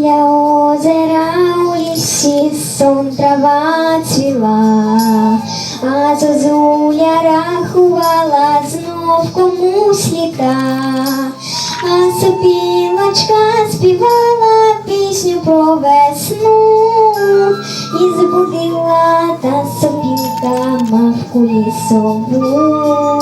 біля озера у лісі сон трава цвіла, а зозуля рахувала знов комусь літа, а сопілочка співала пісню про весну і збудила та сопілка мавку лісову.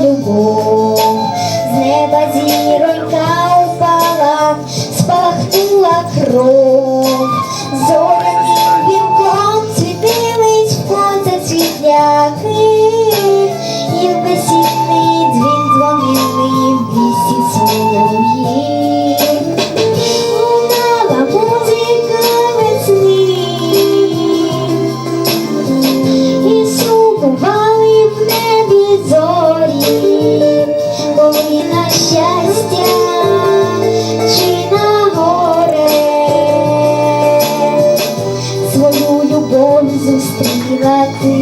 Любов, з неба зіронька упала, спалахнула кров, зоряним вінком світились в конце світляки, і в щастя чи на горе свою любов зустріла ти.